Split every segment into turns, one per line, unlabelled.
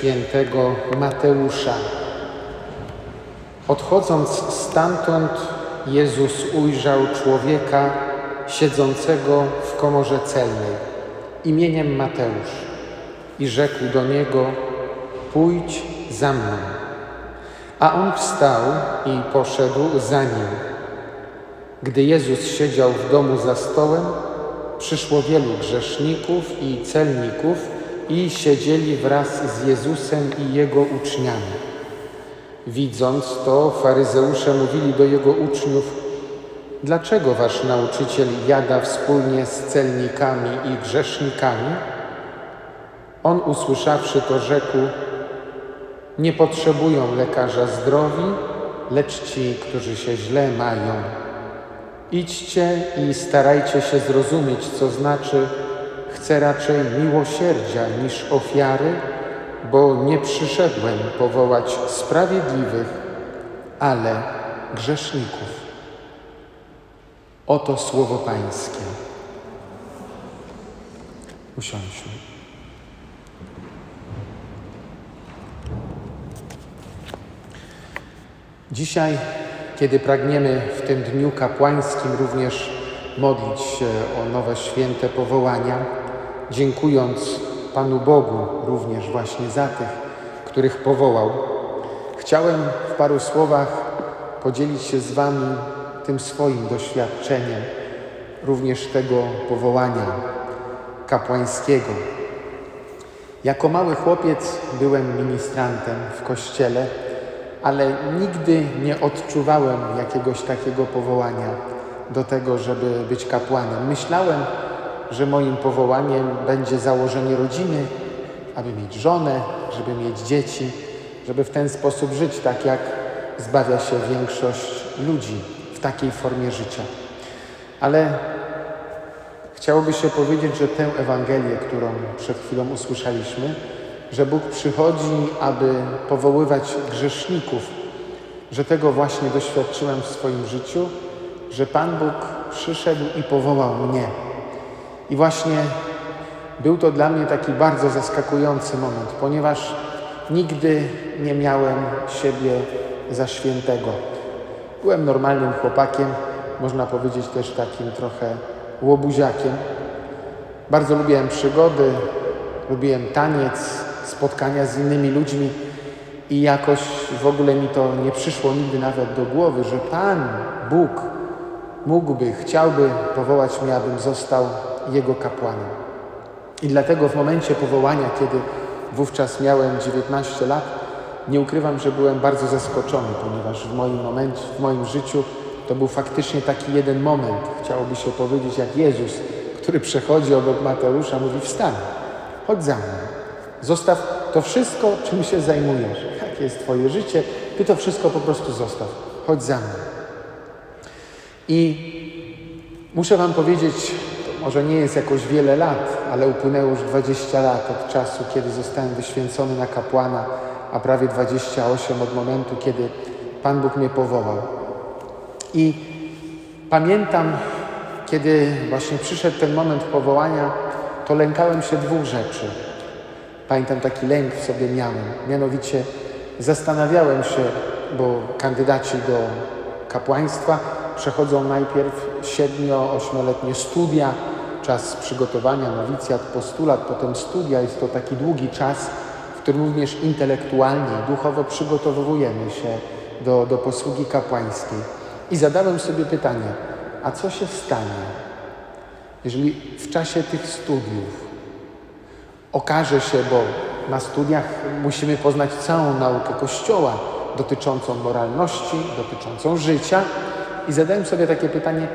Świętego Mateusza. Odchodząc stamtąd, Jezus ujrzał człowieka siedzącego w komorze celnej imieniem Mateusz i rzekł do niego: Pójdź za mną. A on wstał i poszedł za nim. Gdy Jezus siedział w domu za stołem, przyszło wielu grzeszników i celników i siedzieli wraz z Jezusem i Jego uczniami. Widząc to, faryzeusze mówili do Jego uczniów, dlaczego Wasz nauczyciel jada wspólnie z celnikami i grzesznikami? On usłyszawszy to rzekł, nie potrzebują lekarza zdrowi, lecz ci, którzy się źle mają. Idźcie i starajcie się zrozumieć, co znaczy chcę raczej miłosierdzia niż ofiary, bo nie przyszedłem powołać sprawiedliwych, ale grzeszników. Oto słowo Pańskie. Usiądźmy. Dzisiaj, kiedy pragniemy w tym dniu kapłańskim również modlić się o nowe święte powołania, dziękując Panu Bogu również właśnie za tych, których powołał, chciałem w paru słowach podzielić się z Wami tym swoim doświadczeniem, również tego powołania kapłańskiego. Jako mały chłopiec byłem ministrantem w kościele ale nigdy nie odczuwałem jakiegoś takiego powołania do tego, żeby być kapłanem. Myślałem, że moim powołaniem będzie założenie rodziny, aby mieć żonę, żeby mieć dzieci, żeby w ten sposób żyć tak, jak zbawia się większość ludzi w takiej formie życia. Ale chciałoby się powiedzieć, że tę Ewangelię, którą przed chwilą usłyszeliśmy, że Bóg przychodzi, aby powoływać grzeszników, że tego właśnie doświadczyłem w swoim życiu, że Pan Bóg przyszedł i powołał mnie. I właśnie był to dla mnie taki bardzo zaskakujący moment, ponieważ nigdy nie miałem siebie za świętego. Byłem normalnym chłopakiem, można powiedzieć też takim trochę łobuziakiem. Bardzo lubiłem przygody, lubiłem taniec, spotkania z innymi ludźmi i jakoś w ogóle mi to nie przyszło nigdy nawet do głowy, że Pan Bóg mógłby, chciałby powołać mnie, abym został Jego kapłanem. I dlatego w momencie powołania, kiedy wówczas miałem 19 lat, nie ukrywam, że byłem bardzo zaskoczony, ponieważ w moim momencie, w moim życiu to był faktycznie taki jeden moment, chciałoby się powiedzieć, jak Jezus, który przechodzi obok Mateusza, mówi wstań, chodź za mną. Zostaw to wszystko, czym się zajmujesz. Jakie jest Twoje życie? Ty to wszystko po prostu zostaw. Chodź za mną. I muszę Wam powiedzieć, może nie jest jakoś wiele lat, ale upłynęło już 20 lat od czasu, kiedy zostałem wyświęcony na kapłana, a prawie 28 od momentu, kiedy Pan Bóg mnie powołał. I pamiętam, kiedy właśnie przyszedł ten moment powołania, to lękałem się dwóch rzeczy. Pamiętam taki lęk w sobie miałem. Mianowicie zastanawiałem się, bo kandydaci do kapłaństwa przechodzą najpierw 7-8-letnie studia, czas przygotowania, nowicjat, postulat, potem studia. Jest to taki długi czas, w którym również intelektualnie i duchowo przygotowujemy się do, do posługi kapłańskiej. I zadałem sobie pytanie, a co się stanie, jeżeli w czasie tych studiów Okaże się, bo na studiach musimy poznać całą naukę Kościoła dotyczącą moralności, dotyczącą życia. I zadałem sobie takie pytanie,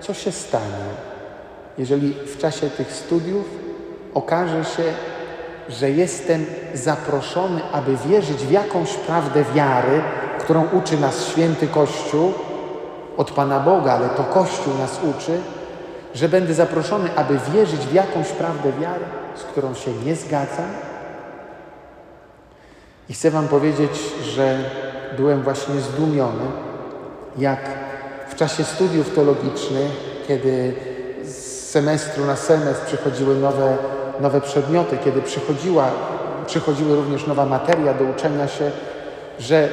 co się stanie, jeżeli w czasie tych studiów okaże się, że jestem zaproszony, aby wierzyć w jakąś prawdę wiary, którą uczy nas święty Kościół od Pana Boga, ale to Kościół nas uczy, że będę zaproszony, aby wierzyć w jakąś prawdę wiary, z którą się nie zgadzam. I chcę Wam powiedzieć, że byłem właśnie zdumiony, jak w czasie studiów teologicznych, kiedy z semestru na semestr przychodziły nowe nowe przedmioty, kiedy przychodziła, przychodziły również nowa materia do uczenia się, że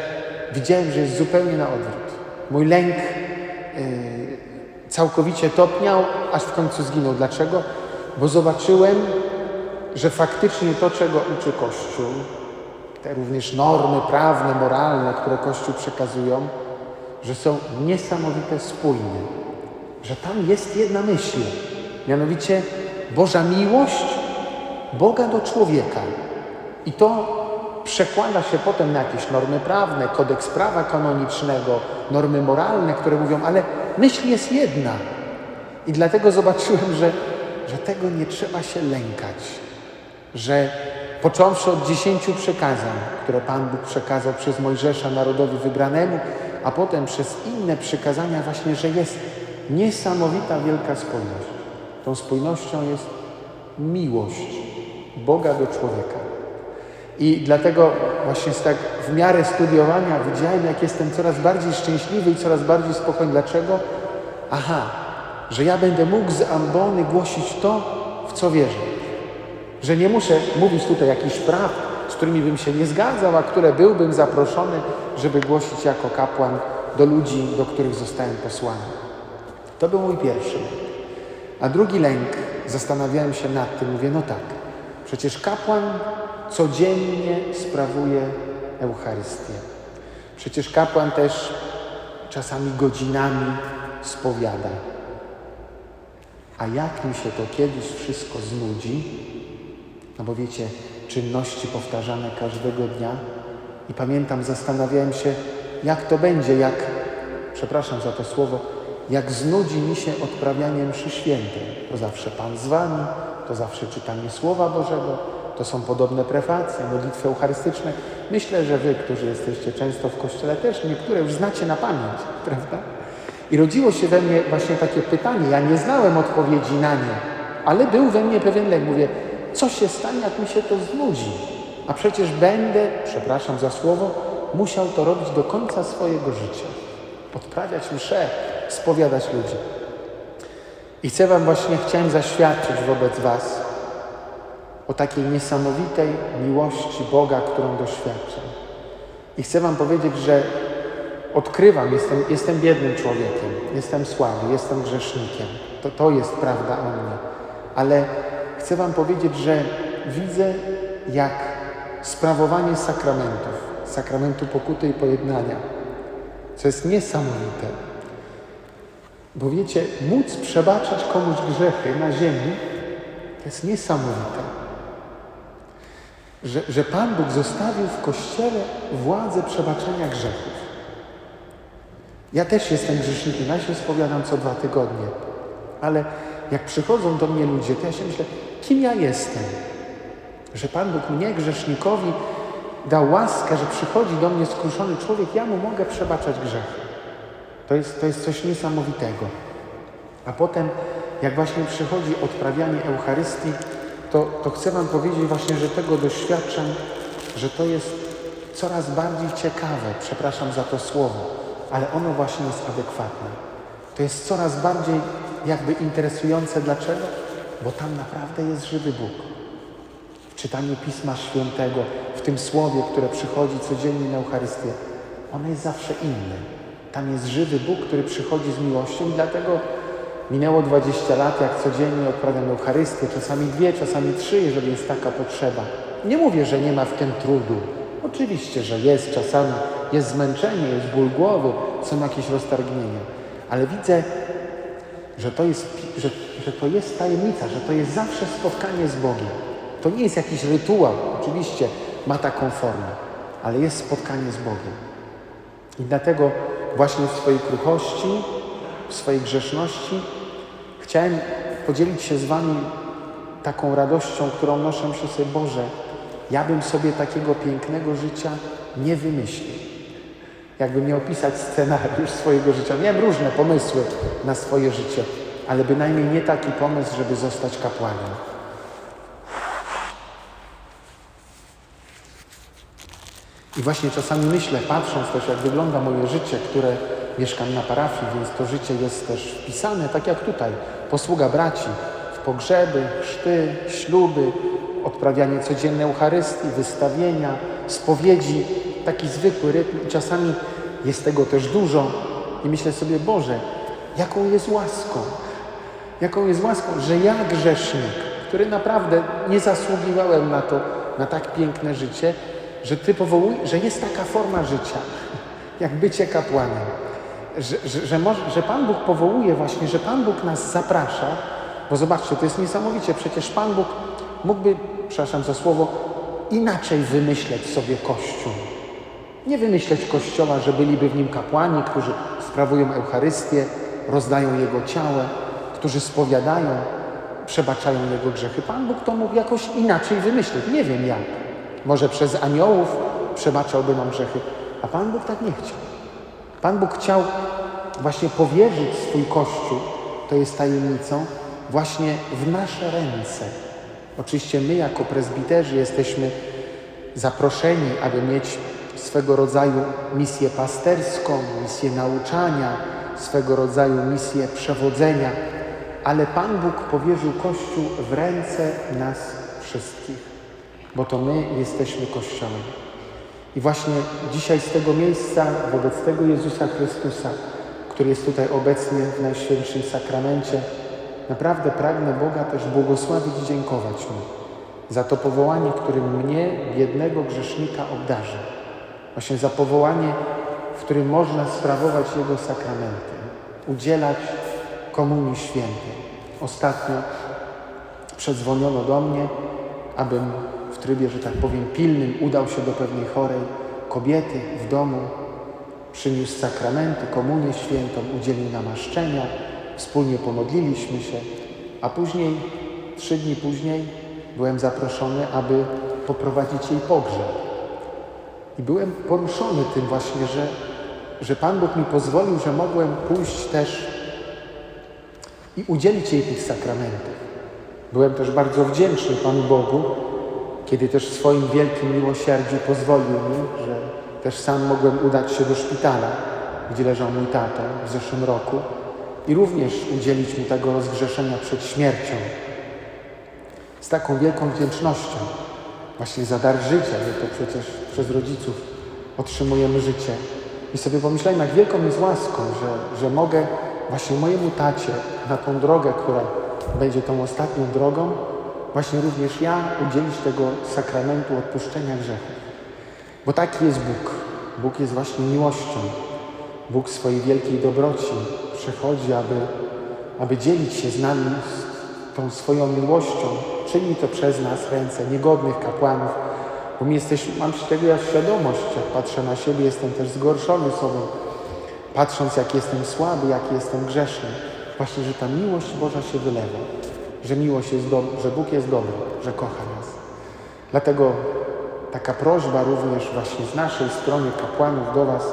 widziałem, że jest zupełnie na odwrót. Mój lęk yy, całkowicie topniał, aż w końcu zginął. Dlaczego? Bo zobaczyłem, że faktycznie to, czego uczy Kościół, te również normy prawne, moralne, które Kościół przekazują, że są niesamowite spójne, że tam jest jedna myśl, mianowicie Boża miłość Boga do człowieka. I to przekłada się potem na jakieś normy prawne, kodeks prawa kanonicznego, normy moralne, które mówią, ale myśl jest jedna. I dlatego zobaczyłem, że, że tego nie trzeba się lękać, że począwszy od dziesięciu przekazań, które Pan Bóg przekazał przez Mojżesza narodowi wybranemu, a potem przez inne przykazania właśnie, że jest niesamowita wielka spójność. Tą spójnością jest miłość Boga do człowieka. I dlatego właśnie tak w miarę studiowania widziałem, jak jestem coraz bardziej szczęśliwy i coraz bardziej spokojny. Dlaczego? Aha, że ja będę mógł z ambony głosić to, w co wierzę. Że nie muszę mówić tutaj jakichś praw, z którymi bym się nie zgadzał, a które byłbym zaproszony, żeby głosić jako kapłan do ludzi, do których zostałem posłany. To był mój pierwszy lęk. A drugi lęk, zastanawiałem się nad tym, mówię, no tak, przecież kapłan codziennie sprawuje Eucharystię. Przecież kapłan też czasami godzinami spowiada. A jak mi się to kiedyś wszystko znudzi, no bo wiecie, czynności powtarzane każdego dnia. I pamiętam, zastanawiałem się, jak to będzie, jak, przepraszam za to słowo, jak znudzi mi się odprawianie mszy świętej. To zawsze Pan z Wami, to zawsze czytanie Słowa Bożego, to są podobne prefacje, modlitwy eucharystyczne. Myślę, że Wy, którzy jesteście często w Kościele, też niektóre już znacie na pamięć, prawda? I rodziło się we mnie właśnie takie pytanie. Ja nie znałem odpowiedzi na nie, ale był we mnie pewien lęk. Mówię, co się stanie, jak mi się to znudzi? A przecież będę, przepraszam za słowo, musiał to robić do końca swojego życia. Odprawiać mszę, spowiadać ludzi. I chcę Wam właśnie, chciałem zaświadczyć wobec Was o takiej niesamowitej miłości Boga, którą doświadczam. I chcę Wam powiedzieć, że odkrywam, jestem, jestem biednym człowiekiem, jestem słaby, jestem grzesznikiem. To, to jest prawda o mnie. Ale chcę Wam powiedzieć, że widzę, jak sprawowanie sakramentów, sakramentu pokuty i pojednania, co jest niesamowite. Bo wiecie, móc przebaczać komuś grzechy na ziemi, to jest niesamowite. Że, że Pan Bóg zostawił w Kościele władzę przebaczenia grzechów. Ja też jestem grzesznikiem, ja się spowiadam co dwa tygodnie, ale jak przychodzą do mnie ludzie, to ja się myślę, kim ja jestem? Że Pan Bóg mnie, grzesznikowi, dał łaskę, że przychodzi do mnie skruszony człowiek, ja mu mogę przebaczać grzechy. To jest, to jest coś niesamowitego. A potem, jak właśnie przychodzi odprawianie Eucharystii, to, to chcę Wam powiedzieć właśnie, że tego doświadczam, że to jest coraz bardziej ciekawe, przepraszam za to słowo, ale ono właśnie jest adekwatne. To jest coraz bardziej jakby interesujące. Dlaczego? Bo tam naprawdę jest żywy Bóg. W czytaniu Pisma Świętego, w tym słowie, które przychodzi codziennie na Eucharystię, ono jest zawsze inne. Tam jest żywy Bóg, który przychodzi z miłością i dlatego minęło 20 lat, jak codziennie odprawiam Eucharystię, czasami dwie, czasami trzy, jeżeli jest taka potrzeba. Nie mówię, że nie ma w tym trudu. Oczywiście, że jest czasami, jest zmęczenie, jest ból głowy, są jakieś roztargnienia, ale widzę, że to jest, że, że to jest tajemnica, że to jest zawsze spotkanie z Bogiem. To nie jest jakiś rytuał, oczywiście ma taką formę, ale jest spotkanie z Bogiem. I dlatego właśnie w swojej kruchości, w swojej grzeszności chciałem podzielić się z Wami taką radością, którą noszę się sobie, Boże, ja bym sobie takiego pięknego życia nie wymyślił. Jakby miał pisać scenariusz swojego życia. Miałem różne pomysły na swoje życie, ale bynajmniej nie taki pomysł, żeby zostać kapłanem. I właśnie czasami myślę, patrząc też, jak wygląda moje życie, które mieszkam na parafii, więc to życie jest też wpisane, tak jak tutaj, posługa braci, pogrzeby, chrzty, śluby, odprawianie codziennej Eucharystii, wystawienia, spowiedzi, taki zwykły rytm. I czasami jest tego też dużo i myślę sobie, Boże, jaką jest łaską, jaką jest łaską, że ja grzesznik, który naprawdę nie zasługiwałem na to, na tak piękne życie, że Ty powołujesz, że jest taka forma życia, jak bycie kapłanem. Że, że, że, może, że Pan Bóg powołuje właśnie, że Pan Bóg nas zaprasza, bo zobaczcie, to jest niesamowicie, przecież Pan Bóg mógłby, przepraszam za słowo, inaczej wymyśleć sobie Kościół. Nie wymyśleć Kościoła, że byliby w nim kapłani, którzy sprawują Eucharystię, rozdają Jego ciało, którzy spowiadają, przebaczają Jego grzechy. Pan Bóg to mógł jakoś inaczej wymyślić. Nie wiem jak. Może przez aniołów przebaczałby nam grzechy, a Pan Bóg tak nie chciał. Pan Bóg chciał właśnie powierzyć swój Kościół, to jest tajemnicą, właśnie w nasze ręce. Oczywiście my jako prezbiterzy jesteśmy zaproszeni, aby mieć swego rodzaju misję pasterską, misję nauczania, swego rodzaju misję przewodzenia, ale Pan Bóg powierzył Kościół w ręce nas wszystkich, bo to my jesteśmy Kościołem. I właśnie dzisiaj z tego miejsca, wobec tego Jezusa Chrystusa, który jest tutaj obecny w Najświętszym Sakramencie, naprawdę pragnę Boga też błogosławić i dziękować Mu za to powołanie, którym mnie, biednego grzesznika, obdarzy. Właśnie za powołanie, w którym można sprawować Jego sakramenty, udzielać Komunii Świętej. Ostatnio przedzwoniono do mnie, abym w trybie, że tak powiem, pilnym udał się do pewnej chorej kobiety w domu, przyniósł sakramenty, komunię świętą, udzielił namaszczenia, wspólnie pomodliliśmy się, a później, trzy dni później, byłem zaproszony, aby poprowadzić jej pogrzeb. I byłem poruszony tym właśnie, że, że Pan Bóg mi pozwolił, że mogłem pójść też i udzielić jej tych sakramentów. Byłem też bardzo wdzięczny Panu Bogu, kiedy też w swoim wielkim miłosierdziu pozwolił mi, że też sam mogłem udać się do szpitala, gdzie leżał mój tato w zeszłym roku i również udzielić mu tego rozgrzeszenia przed śmiercią. Z taką wielką wdzięcznością właśnie za dar życia, że to przecież przez rodziców otrzymujemy życie. I sobie pomyślałem, jak wielką jest łaską, że, że mogę właśnie mojemu tacie na tą drogę, która będzie tą ostatnią drogą, właśnie również ja udzielić tego sakramentu odpuszczenia grzechów. Bo taki jest Bóg. Bóg jest właśnie miłością. Bóg swojej wielkiej dobroci przychodzi, aby, aby dzielić się z nami tą swoją miłością. Czyni to przez nas ręce niegodnych kapłanów, bo my jesteśmy, mam tego ja świadomość, jak patrzę na siebie, jestem też zgorszony sobą, patrząc jak jestem słaby, jak jestem grzeszny. Właśnie, że ta miłość Boża się wylewa, że miłość jest dobra, że Bóg jest dobry, że kocha nas. Dlatego taka prośba również właśnie z naszej strony kapłanów do Was,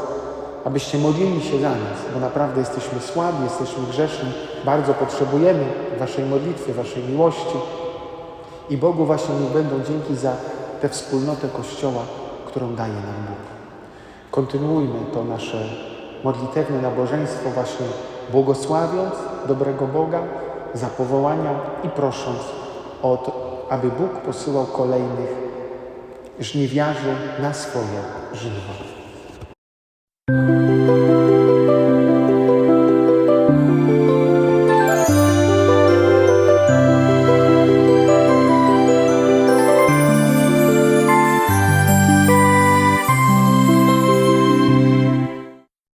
abyście modlili się za nas, bo naprawdę jesteśmy słabi, jesteśmy grzeszni, bardzo potrzebujemy Waszej modlitwy, Waszej miłości i Bogu właśnie niech będą dzięki za tę wspólnotę Kościoła, którą daje nam Bóg. Kontynuujmy to nasze modlitewne nabożeństwo właśnie błogosławiąc dobrego Boga za powołania i prosząc o to, aby Bóg posyłał kolejnych żniwiarzy na swoje żniwo.